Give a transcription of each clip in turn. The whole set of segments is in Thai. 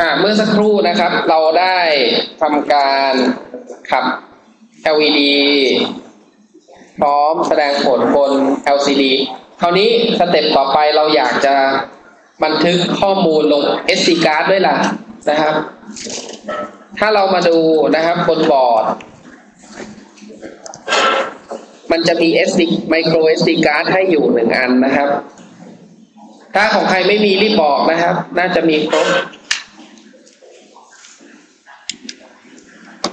อ่าเมื่อสักครู่นะครับ เราได้ทำการขับ LED พร้อมแสดงผลบน LCD คราวนี้สเต็ปต่อไปเราอยากจะบันทึกข้อมูลลง SD card ด้วยล่ะนะครับ ถ้าเรามาดูนะครับบนบอร์ด มันจะมี SD micro SD card ให้อยู่หนึ่งอันนะครับ ถ้าของใครไม่มีรีบบอกนะครับ น่าจะมีครบ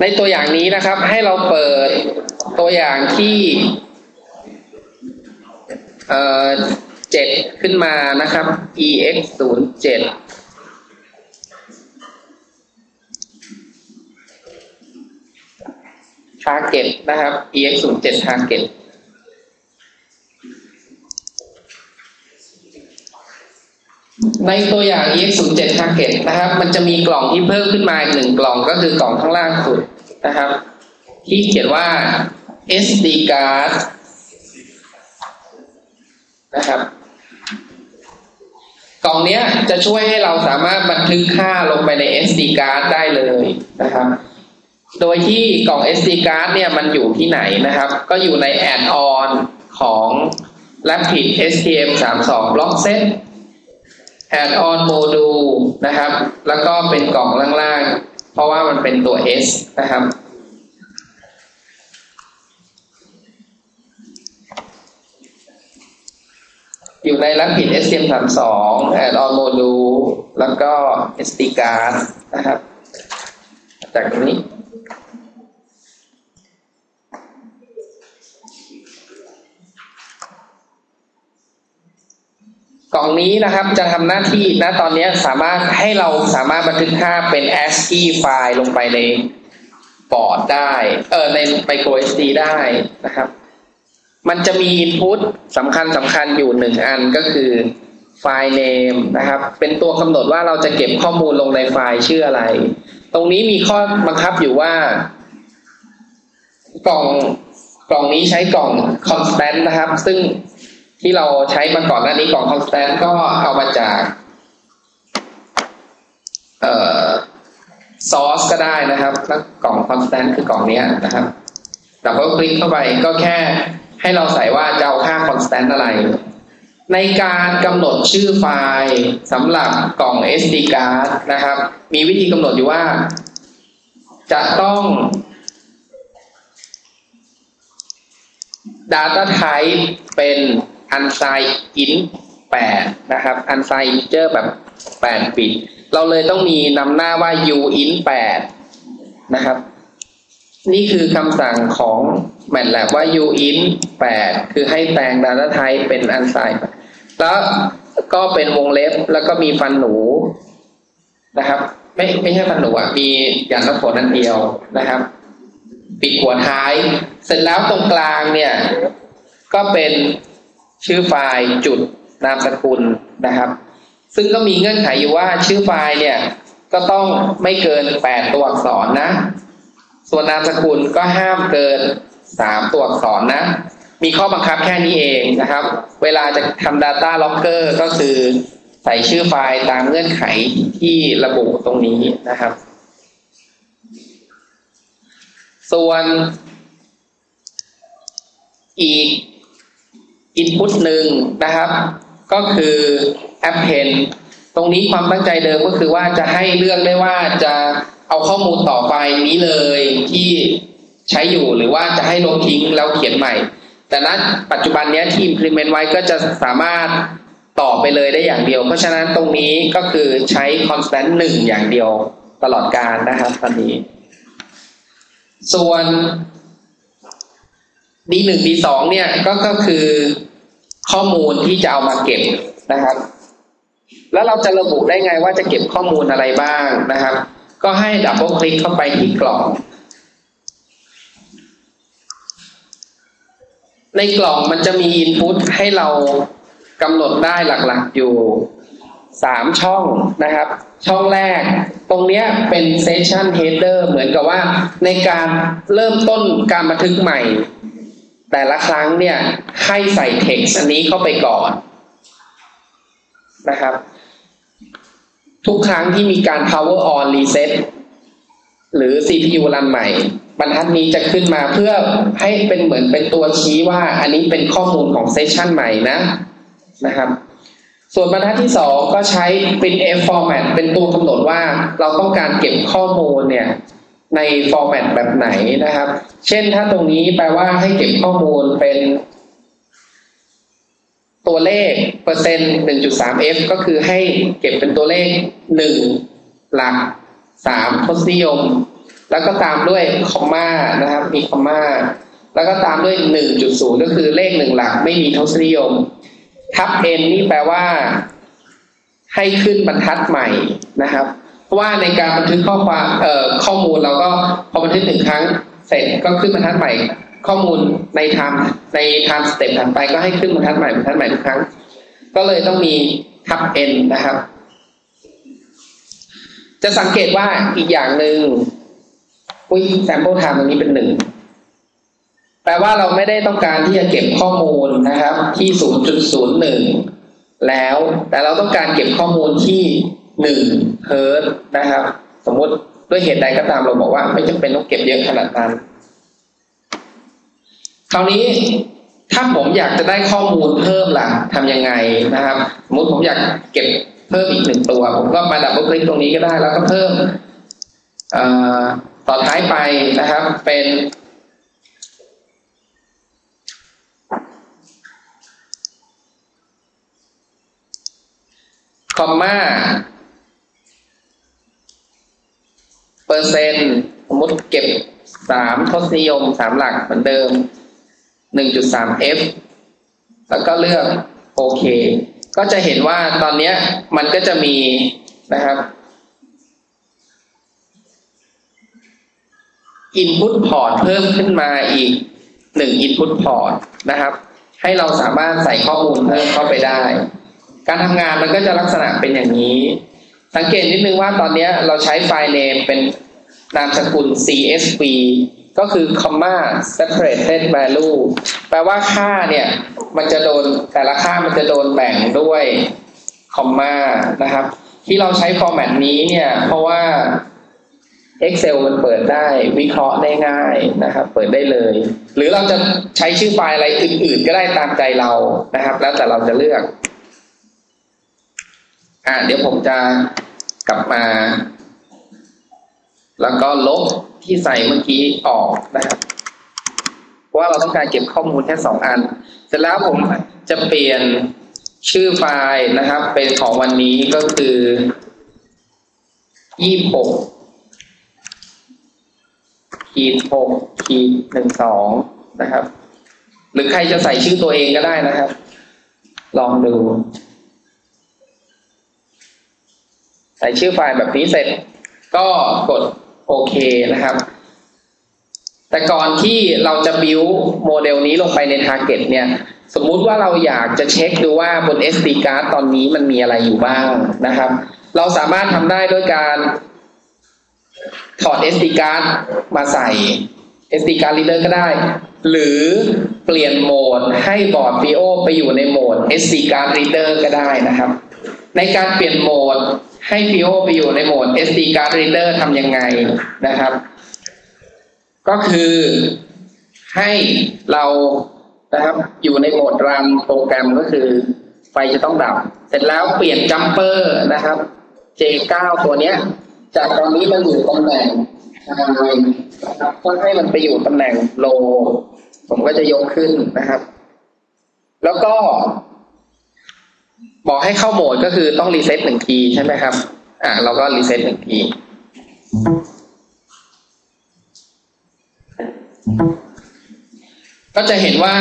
ในตัวอย่างนี้นะครับ ให้เราเปิดตัวอย่างที่เอ่อเจ็ดขึ้นมานะครับ ex ศูนย์เจ็ดทาร์เก็ตนะครับ ex ศูนย์เจ็ดทาร์เก็ต ในตัวอย่าง ex 0 7 target นะครับ มันจะมีกล่องที่เพิ่มขึ้นมาอีกหนึ่งกล่องก็คือกล่องข้างล่างสุดนะครับ ที่เขียนว่า SD card นะครับ กล่องเนี้ยจะช่วยให้เราสามารถบันทึกค่าลงไปใน SD card ได้เลยนะครับ โดยที่กล่อง SD card เนี่ยมันอยู่ที่ไหนนะครับ ก็อยู่ใน add-on ของ Rapid STM32 Block Set add-on module นะครับ แล้วก็เป็นกล่องล่างๆ เพราะว่ามันเป็นตัว S นะครับ อยู่ใน Rapid STM32 add-on module แล้วก็ SD card นะครับ จากนี้ องนี้นะครับ จะทำหน้าที่ณตอนนี้สามารถให้เราสามารถบันทึกค่าเป็น ASCII ไฟล์ลงไปในบอร์ดได้เออใน micro SD ได้นะครับ มันจะมี input สำคัญสำคัญอยู่หนึ่งอันก็คือไฟล์ name นะครับ เป็นตัวกำหนดว่าเราจะเก็บข้อมูลลงในไฟล์ชื่ออะไร ตรงนี้มีข้อบังคับอยู่ว่า กล่องกล่องนี้ใช้กล่อง constant นะครับ ซึ่ง ที่เราใช้มาก่อนหน้านี้กล่อง constant ก็เอามาจากเอ่อ source ก็ได้นะครับแล้วกล่อง constant คือกล่องนี้นะครับดับเบิลคลิกเข้าไปก็แค่ให้เราใส่ว่าจะเอาค่า constant อะไร ในการกำหนดชื่อไฟล์สำหรับกล่อง SD card นะครับ มีวิธีกำหนดอยู่ว่า จะต้อง data type เป็น unsigned int 8นะครับ unsigned integer แบบ8บิตเราเลยต้องมีนำหน้าว่า uint 8นะครับ นี่คือคำสั่งของ MATLAB ว่า u in 8 คือให้แปลง data type เป็น unsigned แล้วก็เป็นวงเล็บแล้วก็มีฟันหนูนะครับ ไม่ไม่ใช่ฟันหนูอะ มีอย่างละผลอันเดียวนะครับ ปิดหัวท้าย เสร็จแล้วตรงกลางเนี่ย ก็เป็น ชื่อไฟล์จุดนามสกุลนะครับ ซึ่งก็มีเงื่อนไขอยู่ว่าชื่อไฟล์เนี่ยก็ต้องไม่เกินแปดตัวอักษรนะ ส่วนนามสกุลก็ห้ามเกินสามตัวอักษรนะ มีข้อบังคับแค่นี้เองนะครับ เวลาจะทำ Data Locker ก็คือใส่ชื่อไฟล์ตามเงื่อนไขที่ระบุตรงนี้นะครับ ส่วนอีก input หนึ่งนะครับ ก็คือ append ตรงนี้ความตั้งใจเดิมก็คือว่าจะให้เลือกได้ว่าจะเอาข้อมูลต่อไปนี้เลยที่ใช้อยู่หรือว่าจะให้ลบทิ้งแล้วเขียนใหม่ แต่นั้นปัจจุบันนี้ที่ implement ไว้ก็จะสามารถต่อไปเลยได้อย่างเดียว เพราะฉะนั้นตรงนี้ก็คือใช้ constant หนึ่งอย่างเดียวตลอดการนะครับตอนนี้ ส่วน D หนึ่ง D สองเนี่ยก็ก็คือข้อมูลที่จะเอามาเก็บนะครับ แล้วเราจะระบุได้ไงว่าจะเก็บข้อมูลอะไรบ้างนะครับ ก็ให้ดับเบิลคลิกเข้าไปที่กล่อง ในกล่องมันจะมีอินพุตให้เรากำหนดได้หลักๆอยู่สามช่องนะครับ ช่องแรก ตรงเนี้ยเป็นเซสชันเฮดเดอร์เหมือนกับว่าในการเริ่มต้นการบันทึกใหม่ แต่ละครั้งเนี่ยให้ใส่ text อันนี้เข้าไปก่อนนะครับ ทุกครั้งที่มีการ power on reset หรือ CPU รันใหม่ บรรทัดนี้จะขึ้นมาเพื่อให้เป็นเหมือนเป็นตัวชี้ว่าอันนี้เป็นข้อมูลของเซสชันใหม่นะนะครับ ส่วนบรรทัดที่สองก็ใช้ printf format เป็นตัวกำหนดว่าเราต้องการเก็บข้อมูลเนี่ย ในฟอร์แมตแบบไหนนะครับ เช่นถ้าตรงนี้แปลว่าให้เก็บข้อมูลเป็น ตัวเลขเปอร์เซ็นต์ 1.3f ก็คือให้เก็บเป็นตัวเลข1หลัก3ทศนิยม แล้วก็ตามด้วยคอมมานะครับ มีคอมมาแล้วก็ตามด้วย1.0ก็คือเลขหนึ่งหลักไม่มีทศนิยม ทับ n นี่แปลว่า ให้ขึ้นบรรทัดใหม่นะครับ ราะว่าในการบันทึกข้อความเอ่อข้อมูลเราก็พอบันทึกหนึ่งครั้งเสร็จก็ขึ้นบรรทัดใหม่ ข้อมูลในไทม์ในไทม์สเต็ปถัดไปก็ให้ขึ้นบรรทัดใหม่บรรทัดใหม่ทุกครั้ง ก็เลยต้องมีทับ n นะครับ จะสังเกตว่าอีกอย่างหนึ่งอุ้ยแซมเปิลไทม์ตรงนี้เป็นหนึ่งแปลว่าเราไม่ได้ต้องการที่จะเก็บข้อมูลนะครับ ที่ 0.01 แล้ว แต่เราต้องการเก็บข้อมูลที่ หนึ่งเฮิร์ตนะครับ สมมติด้วยเหตุใดก็ตามเราบอกว่า ไม่จำเป็นต้องเก็บเยอะขนาดนั้น คราวนี้ถ้าผมอยากจะได้ข้อมูลเพิ่มล่ะทำยังไงนะครับ สมมติผมอยากเก็บเพิ่มอีกหนึ่งตัว ผมก็มาดับเบิลคลิกตรงนี้ก็ได้ แล้วก็เพิ่มต่อท้ายไปนะครับ เป็นคอมมา เปอร์เซ็นต์สมมติเก็บสามทศนิยมสามหลักเหมือนเดิมหนึ่งจุดสาม f แล้วก็เลือกโอเค ก็จะเห็นว่าตอนนี้มันก็จะมีนะครับ Input Port เพิ่มขึ้นมาอีกหนึ่ง Input Port นะครับ ให้เราสามารถใส่ข้อมูลเพิ่มเข้าไปได้ การทำงานมันก็จะลักษณะเป็นอย่างนี้ สังเกตนิดนึงว่าตอนนี้เราใช้ไฟล์เนมเป็นนามสกุล CSV ก็คือ comma separated value แปลว่าค่าเนี่ย มันจะโดนแต่ละค่ามันจะโดนแบ่งด้วย comma นะครับ ที่เราใช้ format นี้เนี่ย เพราะว่า Excel มันเปิดได้วิเคราะห์ได้ง่ายนะครับ เปิดได้เลย หรือเราจะใช้ชื่อไฟล์อะไรอื่นๆ ก็ได้ตามใจเรานะครับ แล้วแต่เราจะเลือก อ่าเดี๋ยวผมจะกลับมา แล้วก็ลบที่ใส่เมื่อกี้ออกนะครับเพราะว่าเราต้องการเก็บข้อมูลแค่สองอัน เสร็จแล้วผมจะเปลี่ยนชื่อไฟล์นะครับ เป็นของวันนี้ก็คือยี่หกขีดหกขีดหนึ่งสองนะครับ หรือใครจะใส่ชื่อตัวเองก็ได้นะครับ ลองดู ใส่ชื่อไฟล์แบบนี้เสร็จ ก็กดโอเคนะครับ แต่ก่อนที่เราจะบิวโมเดลนี้ลงไปใน Target เนี่ย สมมุติว่าเราอยากจะเช็คดูว่าบน SD card ตอนนี้มันมีอะไรอยู่บ้างนะครับ เราสามารถทำได้ด้วยการถอด SD card มาใส่ SD card reader ก็ได้ หรือเปลี่ยนโหมดให้บอร์ด FIO ไปอยู่ในโหมด SD card reader ก็ได้นะครับ ในการเปลี่ยนโหมด ให้ PO ไปอยู่ในโหมด SD card reader ทำยังไงนะครับ ก็คือให้เรานะครับ อยู่ในโหมดรันโปรแกรมก็คือไฟจะต้องดับ เสร็จแล้วเปลี่ยนจัมเปอร์นะครับ J9 ตัวเนี้ย จากตอนนี้มันอยู่ตำแหน่งไฮนะครับก็ให้มันไปอยู่ตำแหน่งโล ผมก็จะยกขึ้นนะครับ แล้วก็ บอกให้เข้าโหมดก็คือต้องรีเซ็ตหนึ่งทีใช่ไหมครับ อ่าเราก็รีเซ็ตหนึ่งทีก็จะเห็นว่า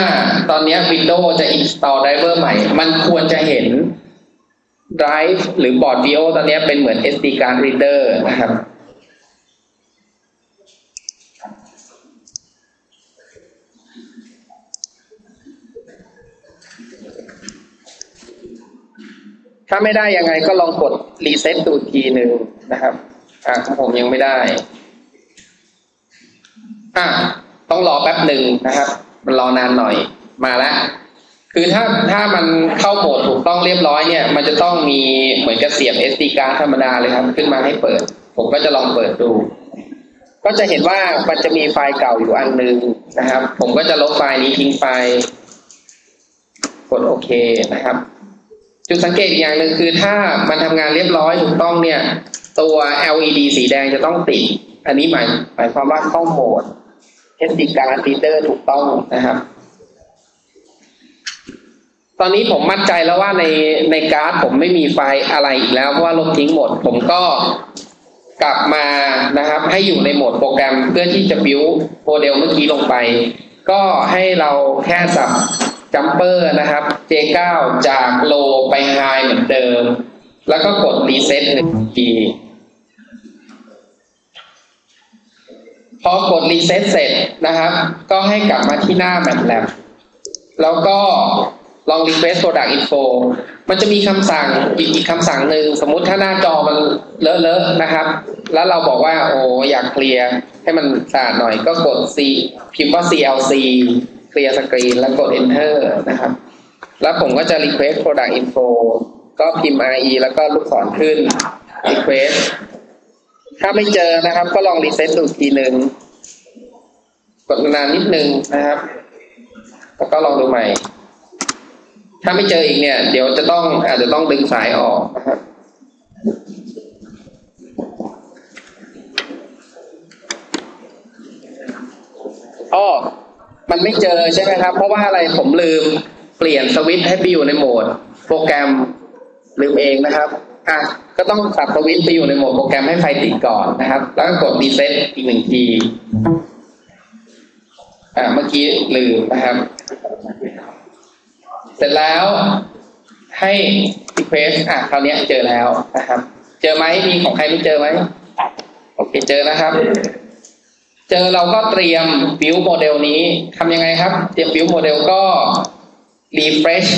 ตอนนี้ Windows จะ install driver ใหม่ มันควรจะเห็น drive หรือบอร์ด VIO ตอนนี้เป็นเหมือน SD card reader นะครับ ถ้าไม่ได้ยังไงก็ลองกดรีเซ็ตดูทีหนึ่งนะครับ อ่าของผมยังไม่ได้ อ่าต้องรอแป๊บหนึ่งนะครับ มันรอนานหน่อยมาแล้วคือถ้าถ้ามันเข้าโหมดถูกต้องเรียบร้อยเนี่ย มันจะต้องมีเหมือนกับเสียบ SD card ธรรมดาเลยครับ ขึ้นมาให้เปิด ผมก็จะลองเปิดดู ก็จะเห็นว่ามันจะมีไฟล์เก่าอยู่อันหนึ่งนะครับ ผมก็จะลบไฟล์นี้ทิ้งไป กดโอเคนะครับ จุดสังเกตอย่างหนึ่งคือถ้ามันทำงานเรียบร้อยถูกต้องเนี่ย ตัว LED สีแดงจะต้องติด อันนี้หมายหมายความว่าเข้าโหมด SD card reader ถูกต้องนะครับ ตอนนี้ผมมั่นใจแล้วว่าในในการ์ดผมไม่มีไฟล์อะไรอีกแล้วเพราะว่าลบทิ้งหมด ผมก็กลับมานะครับ ให้อยู่ในโหมดโปรแกรมเพื่อที่จะบิวโมเดลเมื่อกี้ลงไป ก็ให้เราแค่สับ จัมเปอร์นะครับ J9 จากโลไปไฮเหมือนเดิม แล้วก็กดรีเซ็ตหนึ่งทีพอกดรีเซ็ตเสร็จนะครับ ก็ให้กลับมาที่หน้า MATLAB แล้วก็ลอง request product info มันจะมีคำสั่งอีกอีกคำสั่งหนึ่งสมมุติถ้าหน้าจอมันเลอะๆนะครับ แล้วเราบอกว่าโอ้อยากเคลียร์ให้มันสะอาดหน่อยก็กด C พิมพ์ว่า CLC เคลียร์สกรีนแล้วกด enter นะครับ แล้วผมก็จะ request product info ก็พิมพ์ RE แล้วก็ลูกศรขึ้น request ถ้าไม่เจอนะครับ ก็ลอง reset ดูทีหนึ่งกดนานนิดนึงนะครับ แล้วก็ลองดูใหม่ ถ้าไม่เจออีกเนี่ย เดี๋ยวจะต้องอาจจะต้องดึงสายออกนะครับอ้อ มันไม่เจอใช่ไหมครับ เพราะว่าอะไรผมลืมเปลี่ยนสวิตช์ให้ไปอยู่ในโหมด โปรแกรมลืมเองนะครับอะก็ต้องสับสวิตช์ไปอยู่ในโหมดโปรแกรมให้ไฟติดก่อนนะครับ แล้วก็กดรีเซ็ตอีกหนึ่งทีอ่าเมื่อกี้ลืมนะครับ เสร็จแล้วให้ request อะคราวนี้เจอแล้วนะครับ เจอไหมมีของใครไม่เจอไหมโอเคเจอนะครับ เจอเราก็เตรียม build โมเดลนี้ทำยังไงครับ เตรียม build โมเดลก็ refresh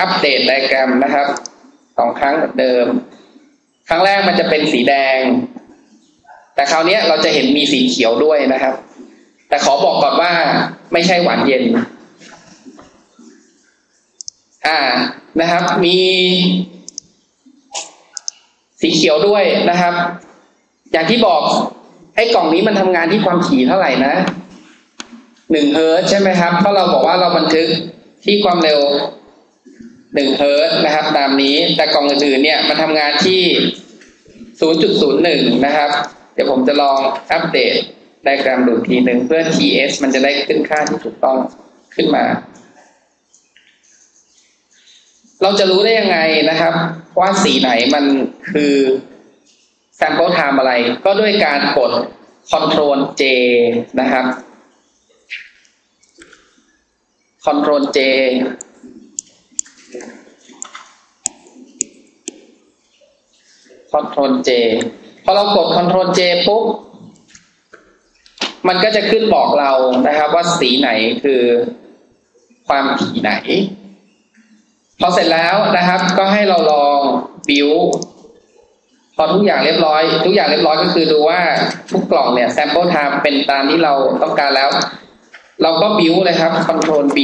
อัปเดตไดแกรมนะครับสองครั้งเหมือนเดิม ครั้งแรกมันจะเป็นสีแดง แต่คราวนี้เราจะเห็นมีสีเขียวด้วยนะครับ แต่ขอบอกก่อนว่าไม่ใช่หวานเย็น อ่านะครับ มีสีเขียวด้วยนะครับ อย่างที่บอก ไอ้กล่องนี้มันทำงานที่ความถี่เท่าไหร่นะหนึ่งเฮิร์ตใช่ไหมครับ เพราะเราบอกว่าเราบันทึกที่ความเร็วหนึ่งเฮิร์ตนะครับ ตามนี้ แต่กล่องอื่นๆเนี่ยมันทำงานที่ศูนย์จุดศูนย์หนึ่งนะครับ เดี๋ยวผมจะลองอัปเดตไดแกรมดูทีหนึ่งเพื่อ TS มันจะได้ขึ้นค่าที่ถูกต้องขึ้นมา เราจะรู้ได้ยังไงนะครับ ว่าสีไหนมันคือ sample time อะไร ก็ด้วยการกด control J นะครับ control J Ctrl J พอเรากด Ctrl J ปุ๊บ มันก็จะขึ้นบอกเรานะครับ ว่าสีไหนคือความถี่ไหน พอเสร็จแล้วนะครับ ก็ให้เราลอง build พอทุกอย่างเรียบร้อย ทุกอย่างเรียบร้อยก็คือดูว่าทุกกล่องเนี่ย sample time เป็นตามที่เราต้องการแล้ว เราก็ build เลยครับ control B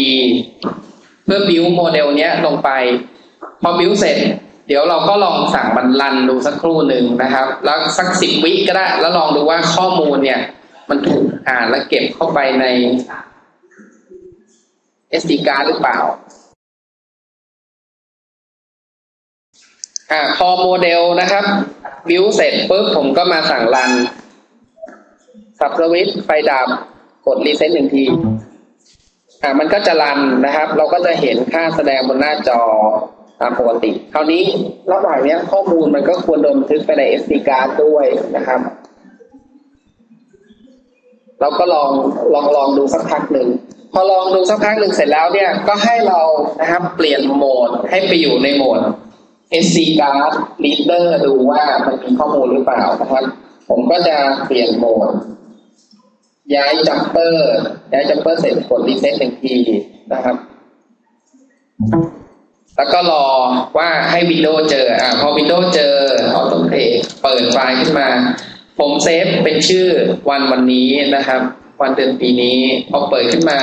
เพื่อ build โมเดลเนี้ยลงไป พอ build เสร็จ เดี๋ยวเราก็ลองสั่งมันรันดูสักครู่หนึ่งนะครับ แล้วสักสิบวิก็ได้ แล้วลองดูว่าข้อมูลเนี่ย มันถูกอ่านและเก็บเข้าไปใน SD card หรือเปล่า อ่าพอโมเดลนะครับบิวเสร็จปุ๊บผมก็มาสั่งรันสับสวิตไฟดับกดรีเซ็ตหนึ่งทีอ่ามันก็จะรันนะครับ เราก็จะเห็นค่าแสดงบนหน้าจอตามปกติ คราวนี้ระหว่างนี้ข้อมูลมันก็ควรโดนบันทึกไปใน SD card ด้วยนะครับ เราก็ลองลองลองดูสักพักหนึ่งพอลองดูสักพักหนึ่งเสร็จแล้วเนี่ยก็ให้เรานะครับ เปลี่ยนโหมดให้ไปอยู่ในโหมด SC card reader ดูว่ามันมีข้อมูลหรือเปล่านะครับ ผมก็จะเปลี่ยนโหมด ย้ายจัมเปอร์ ย้ายจัมเปอร์เสร็จกดรีเซ็ตหนึ่งทีนะครับ แล้วก็รอว่าให้ Windows เจอ อ่าพอ Windows เจอ Autoplay เปิดไฟล์ขึ้นมา ผมเซฟเป็นชื่อวันวันนี้นะครับ วันเดือนปีนี้พอเปิดขึ้นมา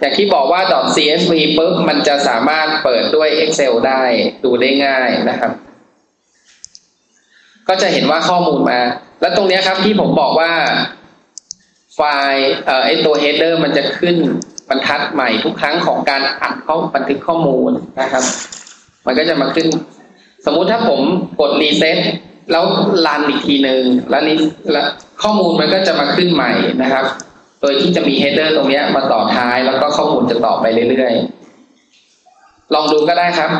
อย่างที่บอกว่า .csv ปุ๊บมันจะสามารถเปิดด้วย Excel ได้ดูได้ง่ายนะครับ ก็จะเห็นว่าข้อมูลมา แล้วตรงนี้ครับที่ผมบอกว่าไฟล์เอ่อไอตัว header มันจะขึ้นบรรทัดใหม่ทุกครั้งของการอัดเข้าบันทึกข้อมูลนะครับ มันก็จะมาขึ้น สมมุติถ้าผมกดรีเซ็ตแล้วรันอีกทีหนึ่งแล้วนี้แล้วข้อมูลมันก็จะมาขึ้นใหม่นะครับ โดยที่จะมี header ตรงนี้มาต่อท้ายแล้ว ข้อมูลจะต่อไปเรื่อยๆ ลองดูก็ได้ครับ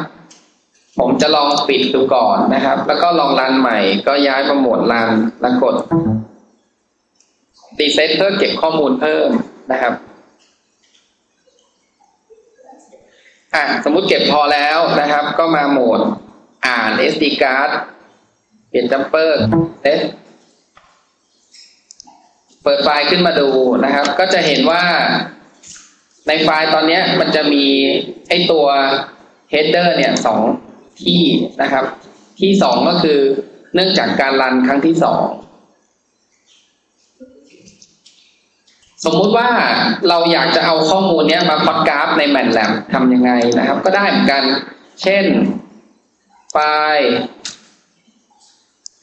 ผมจะลองปิดดูก่อนนะครับ แล้วก็ลองรันใหม่ ก็ย้ายมาโหมดรันแล้วกดรีเซ็ตเพื่อเก็บข้อมูลเพิ่มนะครับอะสมมุติเก็บพอแล้วนะครับ ก็มาโหมดอ่าน SD card เปลี่ยนจัมเปอร์เซตเปิดไฟล์ขึ้นมาดูนะครับ ก็จะเห็นว่า ในไฟล์ตอนนี้มันจะมีไอตัว header เนี่ยสองที่นะครับ ที่สองก็คือเนื่องจากการรันครั้งที่สองสมมุติว่าเราอยากจะเอาข้อมูลเนี้ยมาพอดกราฟใน MATLAB ทำยังไงนะครับ ก็ได้เหมือนกัน เช่นไฟล์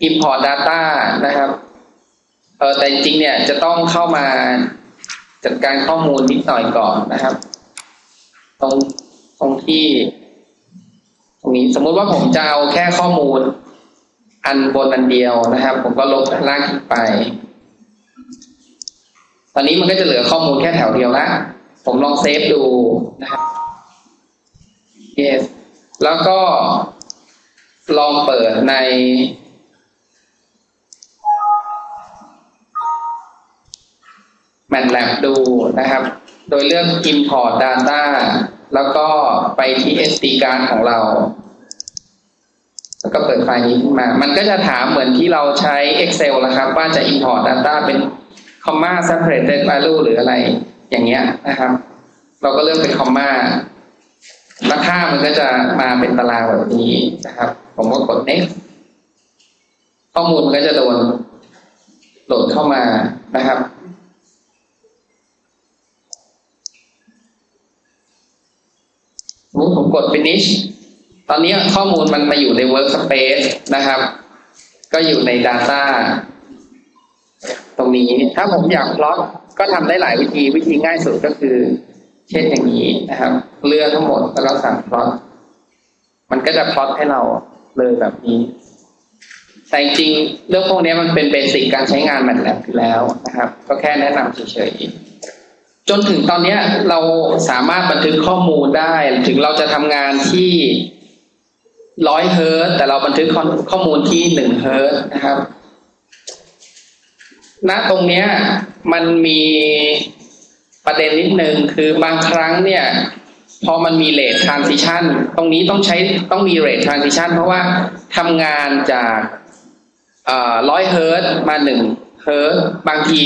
import data นะครับเออแต่จริงเนี่ยจะต้องเข้ามา จัดการข้อมูลนิดหน่อยก่อนนะครับ ตรงตรงที่ ตรงนี้สมมุติว่าผมจะเอาแค่ข้อมูล อันบนอันเดียวนะครับ ผมก็ลบล่างขึ้นไป ตอนนี้มันก็จะเหลือข้อมูลแค่แถวเดียวละผมลองเซฟดูนะครับ yes แล้วก็ลองเปิดใน MATLAB ดูนะครับ โดยเลือก import data แล้วก็ไปที่ SD card ของเรา แล้วก็เปิดไฟล์นี้ขึ้นมา มันก็จะถามเหมือนที่เราใช้ Excel นะครับ ว่าจะ import data เป็น comma separated value หรืออะไรอย่างเงี้ยนะครับ เราก็เลือกเป็น comma แล้วค่ามันก็จะมาเป็นตารางแบบนี้นะครับ ผมก็กด next ข้อมูลมันก็จะโดนโหลดเข้ามานะครับ สมมติผมกด finish ตอนนี้ข้อมูลมันมาอยู่ใน workspace นะครับ ก็อยู่ใน data ตรงนี้ ถ้าผมอยากพลอตก็ทำได้หลายวิธี วิธีง่ายสุดก็คือ เช่นอย่างนี้นะครับ เลือกทั้งหมดแล้วเราสั่งพลอตมันก็จะพลอตให้เราเลยแบบนี้ แต่จริงเรื่องพวกนี้มันเป็นเบสิกการใช้งาน MATLAB อยู่แล้วนะครับ ก็แค่แนะนำเฉยๆ จนถึงตอนนี้เราสามารถบันทึกข้อมูลได้ ถึงเราจะทำงานที่ร้อยเฮิร์ตแต่เราบันทึกข้อมูลที่หนึ่งเฮิร์ตนะครับ ณตรงเนี้ยมันมีประเด็นนิดนึงคือบางครั้งเนี่ย พอมันมีเรททรานซิชันตรงนี้ต้องใช้ต้องมีเรททรานซิชันเพราะว่าทำงานจากร้อยเฮิร์ตมาหนึ่งเฮิร์ตบางที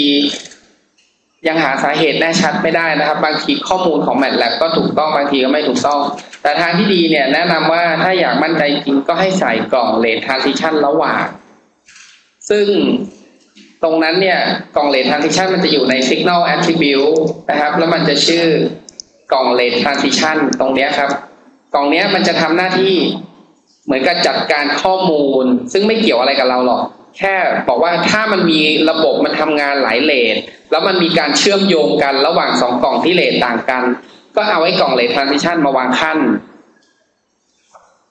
ยังหาสาเหตุแน่ชัดไม่ได้นะครับ บางทีข้อมูลของ MATLAB ก็ถูกต้องบางทีก็ไม่ถูกต้อง แต่ทางที่ดีเนี่ย แนะนำว่าถ้าอยากมั่นใจจริงก็ให้ใส่กล่องเลททรานซิชันระหว่าง ซึ่งตรงนั้นเนี่ยกล่องเลททรานซิชันมันจะอยู่ใน Signal Attribute นะครับ แล้วมันจะชื่อกล่องเลททรานซิชันตรงเนี้ยครับ กล่องเนี้ยมันจะทำหน้าที่เหมือนกับจัดการข้อมูล ซึ่งไม่เกี่ยวอะไรกับเราหรอก แค่บอกว่าถ้ามันมีระบบมันทำงานหลายเลทแล้วมันมีการเชื่อมโยงกันระหว่างสองกล่องที่เลทต่างกัน ก็เอาไอ้กล่องเลททรานซิชันมาวางขั้น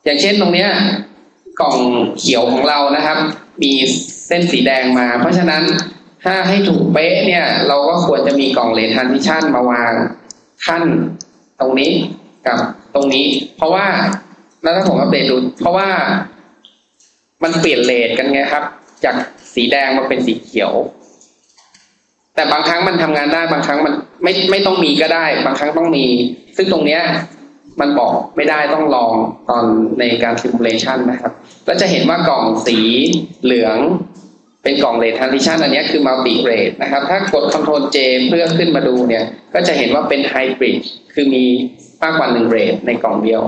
อย่างเช่นตรงเนี้ยกล่องเขียวของเรานะครับ มีเส้นสีแดงมา เพราะฉะนั้นถ้าให้ถูกเป๊ะเนี่ย เราก็ควรจะมีกล่องเลททรานซิชันมาวางขั้นตรงนี้กับตรงนี้ เพราะว่าแล้วถ้าผมอัปเดตดูเพราะว่ามันเปลี่ยนเลทกันไงครับ จากสีแดงมาเป็นสีเขียว แต่บางครั้งมันทำงานได้บางครั้งมันไม่ไม่ต้องมีก็ได้ บางครั้งต้องมี ซึ่งตรงเนี้ยมันบอกไม่ได้ต้องลองตอนในการซิมูเลชันนะครับแล้วจะเห็นว่ากล่องสีเหลือง เป็นกล่องเรททรานซิชันอันนี้คือมัลติเรทนะครับ ถ้ากด Ctrl J เพื่อขึ้นมาดูเนี่ย ก็จะเห็นว่าเป็นไฮบริดคือมีมากกว่าหนึ่งเรทในกล่องเดียว